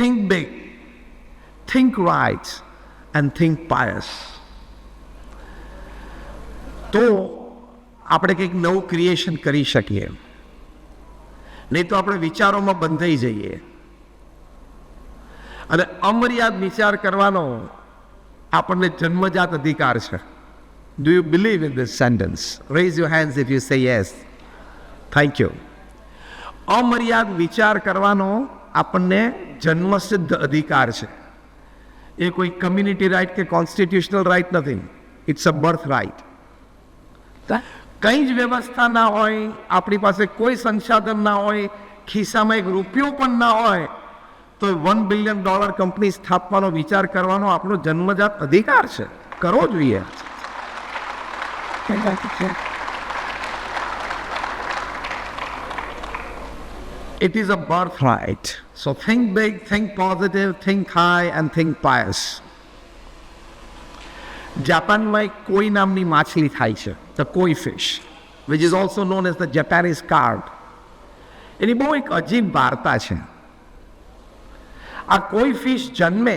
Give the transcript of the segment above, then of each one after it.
think big, think right, and think pious. તો આપણે કંઈક નવું ક્રિએશન કરી શકીએ. નહીં તો આપણે વિચારોમાં બંધાઈ જઈએ. અને અમર્યાદ વિચાર કરવાનો આપણને જન્મજાત અધિકાર છે. Do you believe in this sentence raise your hands if you say yes thank you અમર્યાદ વિચાર કરવાનો આપણને જન્મસિદ્ધ અધિકાર છે. એ કોઈ કમ્યુનિટી રાઇટ કે કોન્સ્ટિટ્યુશનલ રાઇટ નથી. ઇટ્સ અ બર્થ રાઇટ કંઈ જ વ્યવસ્થા ના હોય આપણી પાસે કોઈ સંસાધન ના હોય ખિસ્સામાં એક રૂપિયો પણ ના હોય તો વન બિલિયન ડોલર કંપની સ્થાપવાનો વિચાર કરવાનો આપણો જન્મજાત અધિકાર છે. કરવો જોઈએ. It is a birthright. So think big, think positive, think high, and think pious. જાપાનમાં એક કોઈ નામની માછલી થાય છે the koi fish which is also known as the Japanese carp એની બહુ એક અજીબ વાર્તા છે આ કોઈ ફિશ જન્મે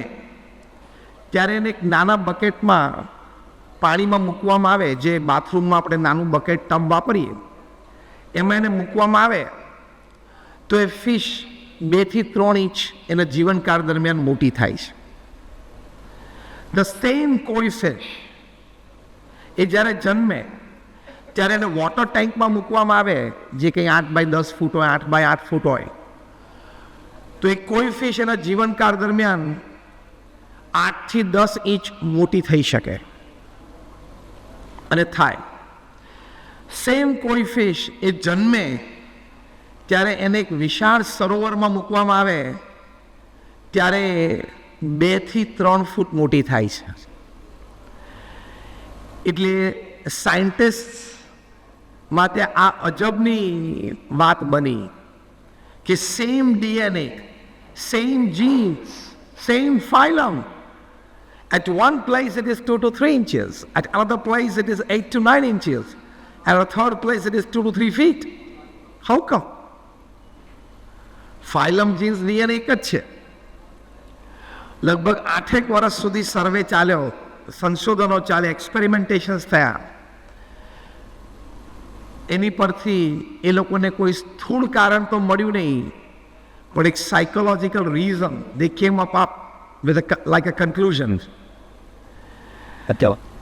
ત્યારે એને એક નાના બકેટમાં પાણીમાં મૂકવામાં આવે જે બાથરૂમમાં આપણે નાનું બકેટ ટબ વાપરીએ એમાં એને મૂકવામાં આવે તો એ ફિશ બેથી ત્રણ ઇંચ એના જીવનકાળ દરમિયાન મોટી થાય છે. ધ સેમ કોઈ ફિશ એ જ્યારે જન્મે, ત્યારે એને વોટર ટેન્કમાં મૂકવામાં આવે, જે કંઈ આઠ બાય દસ ફૂટ હોય, આઠ બાય આઠ ફૂટ હોય. તો એ કોઈ ફિશ એના જીવનકાળ દરમિયાન આઠથી દસ ઇંચ મોટી થઈ શકે. અને થાય. સેમ કોઈ ફિશ એ જન્મે ત્યારે એને એક વિશાળ સરોવરમાં મૂકવામાં આવે ત્યારે બેથી ત્રણ ફૂટ મોટી થાય છે એટલે સાયન્ટિસ્ટ માટે આ અજબની વાત બની કે same DNA same genes same phylum one place it is 2 to 3 inches, at another place it is 8 to 9 inches, and at a third place it is 2 to 3 feet. How come? Phylum genes DNA એક જ છે. લગભગ આઠેક વર્ષ સુધી સર્વે ચાલ્યો સંશોધનો ચાલે એક્સપેરિમેન્ટેશન્સ થયા. એની પરથી એ લોકોને કોઈ સ્થૂળ કારણ તો મળ્યું નહીં પણ એક psychological reason they came up up with like a conclusion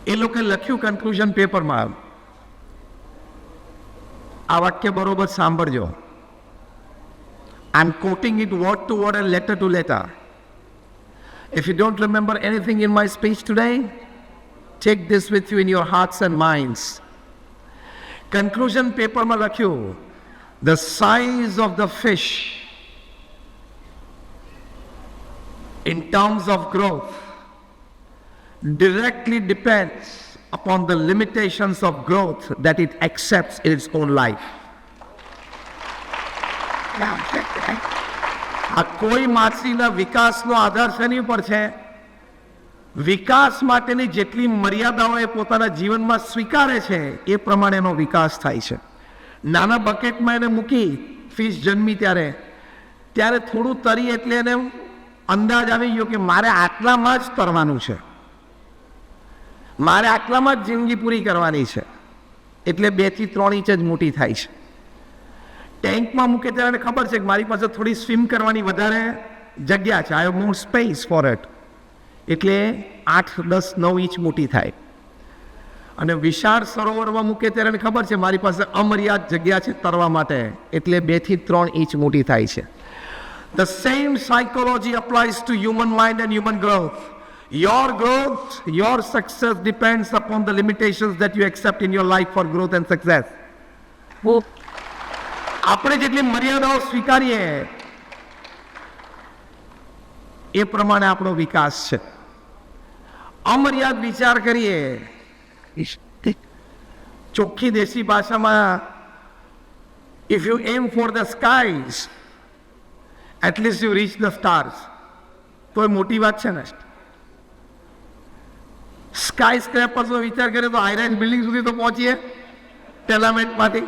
એ લોકોએ લખ્યું કન્ક્લુઝન પેપરમાં આ વાક્ય બરોબર સાંભળજો. I'm quoting it word to word and letter to letter. If you don't remember anything in my speech today, take this with you in your hearts and minds. Conclusion paper માં લખ્યું the size of the fish in terms of growth directly depends upon the limitations of growth that it accepts in its own life. આ કોઈ માછલીના વિકાસનો આધાર શેની ઉપર છે? વિકાસ માટેની જેટલી મર્યાદાઓ એ પોતાના જીવનમાં સ્વીકારે છે, એ પ્રમાણે એનો વિકાસ થાય છે. નાના બકેટમાં એને મૂકી ફિશ જન્મી ત્યારે ત્યારે થોડું તરી એટલે એને અંદાજ આવી ગયો કે મારે આટલામાં જ તરવાનું છે. મારે આટલામાં જ જિંદગી પૂરી કરવાની છે. એટલે બેથી ત્રણ ઇંચ જ મોટી થાય છે. ટેન્કમાં મૂકે ત્યારે એને ખબર છે કે મારી પાસે થોડી સ્વિમ કરવાની વધારે જગ્યા છે. I more space for it એટલે આઠ, દસ, નવ ઇંચ મોટી થાય. અને વિશાળ સરોવરમાં મૂકે ત્યારે એને ખબર છે મારી પાસે અમર્યાદ જગ્યા છે તરવા માટે. એટલે બેથી ત્રણ ઇંચ મોટી થાય છે. The same psychology applies to human mind and human growth your growth your success depends upon the limitations that you accept in your life for growth and success આપણે જેટલી મર્યાદાઓ સ્વીકારીએ, એ પ્રમાણે આપણો વિકાસ છે. અમર્યાદ વિચાર કરીએ ચોખ્ખી દેશી ભાષામાં if you aim for the skies at least you reach the stars તો એ મોટી વાત છે ને? સ્કાય સ્ક્રેપર્સનો વિચાર કરીએ તો હાઈરાઇઝ બિલ્ડિંગ સુધી તો પહોંચીએ ટેલામેન્ટમાંથી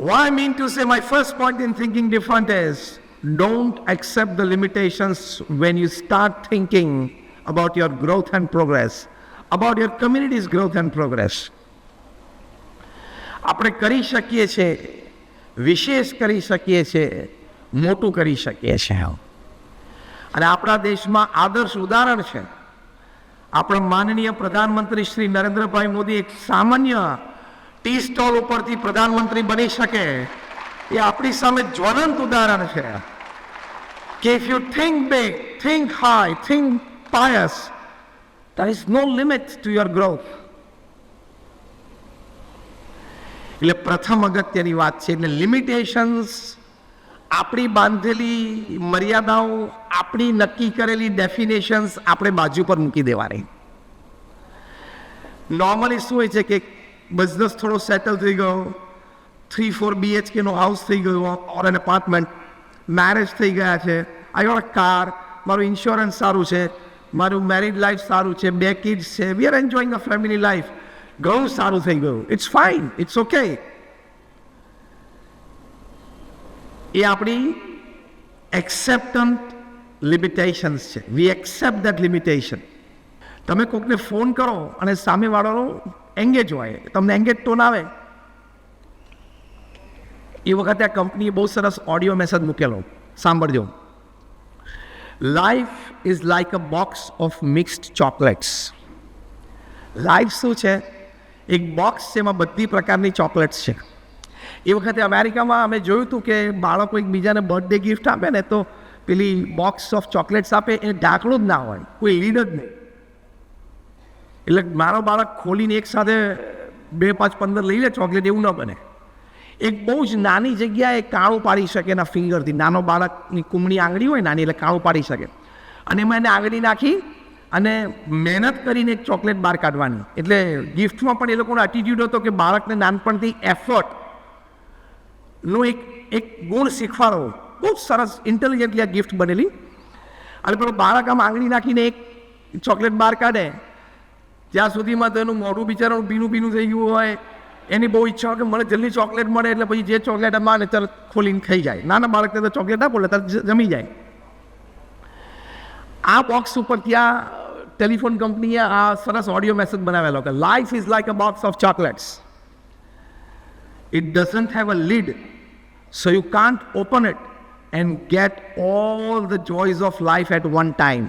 What I mean to say, my first point in thinking different is don't accept the limitations when you start thinking about your growth and progress, about your community's growth and progress. આપણે કરી શકીએ છીએ વિશેષ કરી શકીએ છીએ મોટું કરી શકીએ છીએ અને આપણા દેશમાં આદર્શ ઉદાહરણ છે આપણા માનનીય પ્રધાનમંત્રી શ્રી નરેન્દ્રભાઈ મોદી એક સામાન્ય ટી સ્ટોલ ઉપરથી પ્રધાનમંત્રી બની શકે એ આપણી સામે જ્વલંત ઉદાહરણ છે. કે if you think big think high think pious there is no limit to your growth એટલે પ્રથમ અગત્યની વાત છે, એટલે લિમિટેશન્સ આપણી બાંધેલી મર્યાદાઓ, આપણી નક્કી કરેલી ડેફિનેશન્સ આપણે બાજુ પર મૂકી દેવાની. નોર્મલી શું હોય છે કે બિઝનેસ થોડો સેટલ થઈ ગયો. થ્રી ફોર બીએચકેનો હાઉસ થઈ ગયો ઓર એન એપાર્ટમેન્ટ મેરેજ થઈ ગયા છે. આઈ ગોટ કાર મારું ઇન્સ્યોરન્સ સારું છે. મારું મેરિડ લાઈફ સારું છે. બે કિડ્સ છે. We are enjoying a family life ઘણું સારું થઈ ગયું. ઇટ્સ ફાઇન ઇટ્સ ઓકે એ આપણી એક્સેપ્ટન્ટ લિમિટેશન્સ છે. વી એક્સેપ્ટ દેટ લિમિટેશન તમે કોકને ફોન કરો અને સામેવાળાનો એંગેજ હોય. તમને એંગેજ ટોન આવે. એ વખતે આ કંપનીએ બહુ સરસ ઓડિયો મેસેજ મૂકેલો. સાંભળજો. Life is like a box of mixed chocolates life શું છે? એક બોક્સ છે એમાં બધી પ્રકારની ચોકલેટ્સ છે. એ વખતે અમેરિકામાં અમે જોયું હતું કે બાળકો એકબીજાને બર્થડે ગિફ્ટ આપે ને તો પેલી બોક્સ ઓફ ચોકલેટ્સ આપે, એ ઢાંકણું જ ના હોય. કોઈ લીડ જ નહીં. એટલે મારો બાળક ખોલીને એક સાથે બે, પાંચ, પંદર લઈ લે, ચોકલેટ એવું ન બને. એક બહુ જ નાની જગ્યાએ કાળું પાડી શકે એના ફિંગરથી. નાનો બાળકની કુમળી આંગળી હોય નાની, એટલે કાળું પાડી શકે. અને એમાં એને આંગળી નાખી અને મહેનત કરીને એક ચોકલેટ બહાર કાઢવાની. એટલે ગિફ્ટમાં પણ એ લોકોનો એટીટ્યૂડ હતો કે બાળકને નાનપણથી એફર્ટનો એક એક ગુણ શીખવાડો બહુ સરસ ઇન્ટેલિજન્ટલી આ ગિફ્ટ બનેલી. અને પેલો બાળક આમ આંગળી નાખીને એક ચોકલેટ બહાર કાઢે. જ્યાં સુધીમાં તો એનું મોઢું બિચારાનું ભીનું ભીનું થઈ ગયું હોય, એની બહુ ઈચ્છા હોય કે મને જલ્દી ચોકલેટ મળે એટલે પછી જે ચોકલેટ માને તરત ખોલીને ખાઈ જાય. નાના બાળકને તો ચોકલેટ આપો એટલે તરત જમી જાય. આ બોક્સ ઉપર ત્યાં ટેલિફોન કંપનીએ આ સરસ ઓડિયો મેસેજ બનાવેલો કે life is like a box of chocolates it doesn't have a lid so you can't open it and get all the joys of life at one time.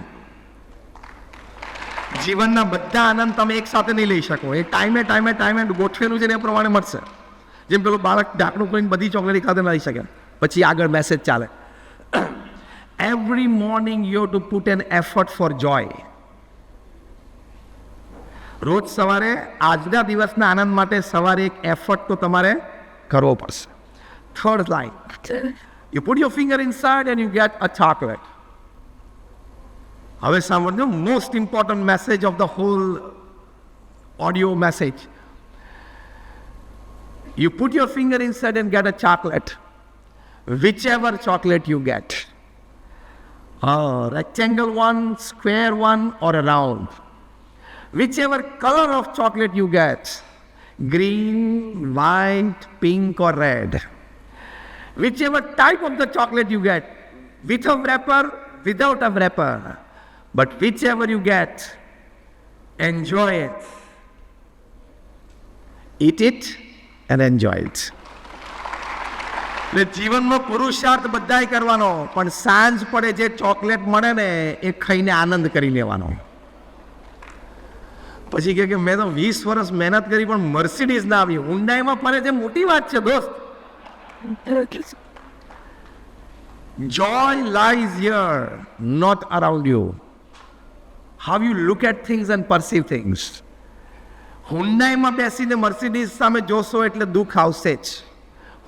જીવનના બધા આનંદ તમે એક સાથે નહીં લઈ શકો. એ ટાઈમે ટાઈમે ટાઈમે ગોઠવેલું છે ને એ પ્રમાણે મળશે. જેમ પેલું બાળક ઢાંકણું કરીને બધી ચોકલેટ સાથે લઈ શકે. પછી આગળ મેસેજ ચાલે. Every morning you to put an effort for joy રોજ સવારે આજના દિવસના આનંદ માટે સવારે એક એફર્ટ તો તમારે કરવો પડશે. Third line you put your finger inside and you get a chocolate હવે સાંભળજો most important message of the whole audio message you put your finger inside and get a chocolate whichever chocolate you get rectangle one square one or a round whichever color of chocolate you get green, white, pink, or red. Whichever type of the chocolate you get, with a wrapper, without a wrapper, But whichever you get, enjoy it. Eat it and enjoy it. એટલે જીવનમાં પુરુષાર્થ બધાય કરવાનો પણ સાંજ પડે જે chocolate મળે ને એ ખાઈને આનંદ કરી લેવાનો પછી કહે કે મેં તો વીસ વર્ષ મહેનત કરી પણ મર્સિડીઝ ના આવી ઊંડાઈમાં ફરે છે મોટી વાત છે દોસ્ત joy lies your not around you how you look at things and perceive things હુંડાઈમાં બેસીને મર્સિડીઝ સામે જોશો એટલે દુઃખ આવશે જ.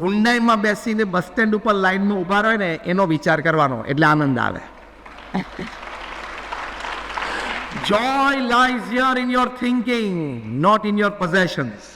હુંડાઈમાં બેસીને બસ સ્ટેન્ડ ઉપર લાઈનમાં ઊભા રહે ને એનો વિચાર કરવાનો એટલે આનંદ આવે. Joy lies your in your thinking not in your possessions.